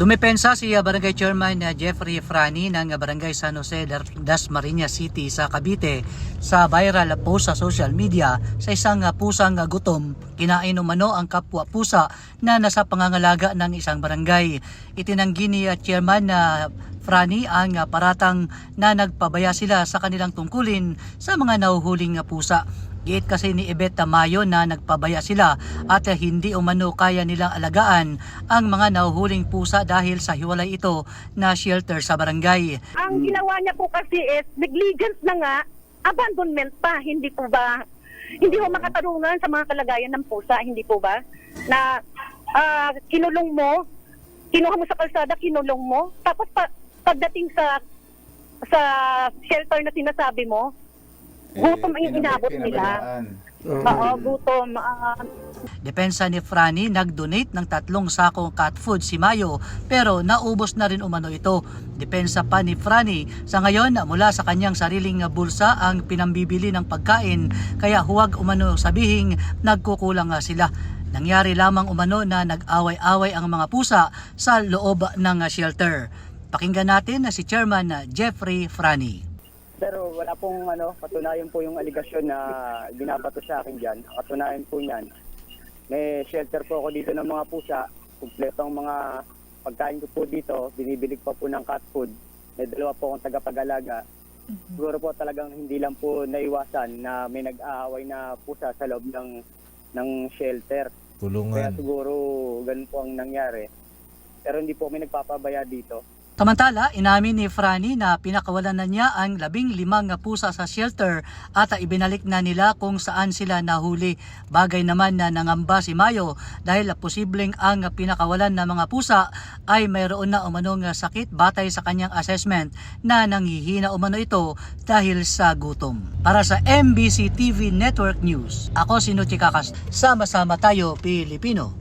Dumepensa si Barangay Chairman uh, Jeffrey Frani ng Barangay San Jose Dasmariñas City sa Cavite sa viral post sa social media sa isang uh, pusang uh, gutom. Kinain umano ang kapwa pusa na nasa pangangalaga ng isang barangay. Itinanggi ni Chairman na Frani ang paratang na nagpabaya sila sa kanilang tungkulin sa mga nahuhuling uh, pusa. Giit kasi ni Ibet Tamayo na nagpabaya sila at uh, hindi umano kaya nilang alagaan ang mga nahuhuling pusa dahil sa hiwalay ito na shelter sa barangay. Ang ginawa niya po kasi is negligence na nga, abandonment pa, hindi po ba? Hindi ho makatarungan sa mga kalagayan ng pusa, hindi po ba? Na ah, kinulong mo, kinuha mo sa kalsada, kinulong mo, tapos pa, pagdating sa sa shelter na sinasabi mo, gutom ang inabot nila. Oo, gutom. ah, Depensa ni Frani, nag-donate ng tatlong sakong cat food si Mayo pero naubos na rin umano ito. Depensa pa ni Frani, sa ngayon mula sa kanyang sariling bulsa ang pinambibili ng pagkain kaya huwag umano sabihing nagkukulang nga sila. Nangyari lamang umano na nag-away-away ang mga pusa sa loob ng shelter. Pakinggan natin na si Chairman Jeffrey Frani. Pero wala pong ano, patunayan po yung aligasyon na binabato sa akin dyan. Ang Katunayan po niyan, may shelter po ako dito ng mga pusa. Kumpleto ang mga pagkain ko po dito. Binibilig pa po ng cat food. May dalawa po akong tagapag-alaga. Siguro po talagang hindi lang po naiwasan na may nag-aaway na pusa sa loob ng ng shelter. Kaya Tulungan. siguro ganun po ang nangyari. Pero hindi po may nagpapabaya dito. Samantala, inamin ni Franny na pinakawalan na niya ang labing limang pusa sa shelter at ibinalik na nila kung saan sila nahuli. Bagay naman na nangamba si Mayo dahil posibleng ang pinakawalan na mga pusa ay mayroon na umanong sakit batay sa kanyang assessment na nanghihina umano ito dahil sa gutom. Para sa MBC TV Network News, ako si Nuchi Kakas. Sama-sama tayo, Pilipino.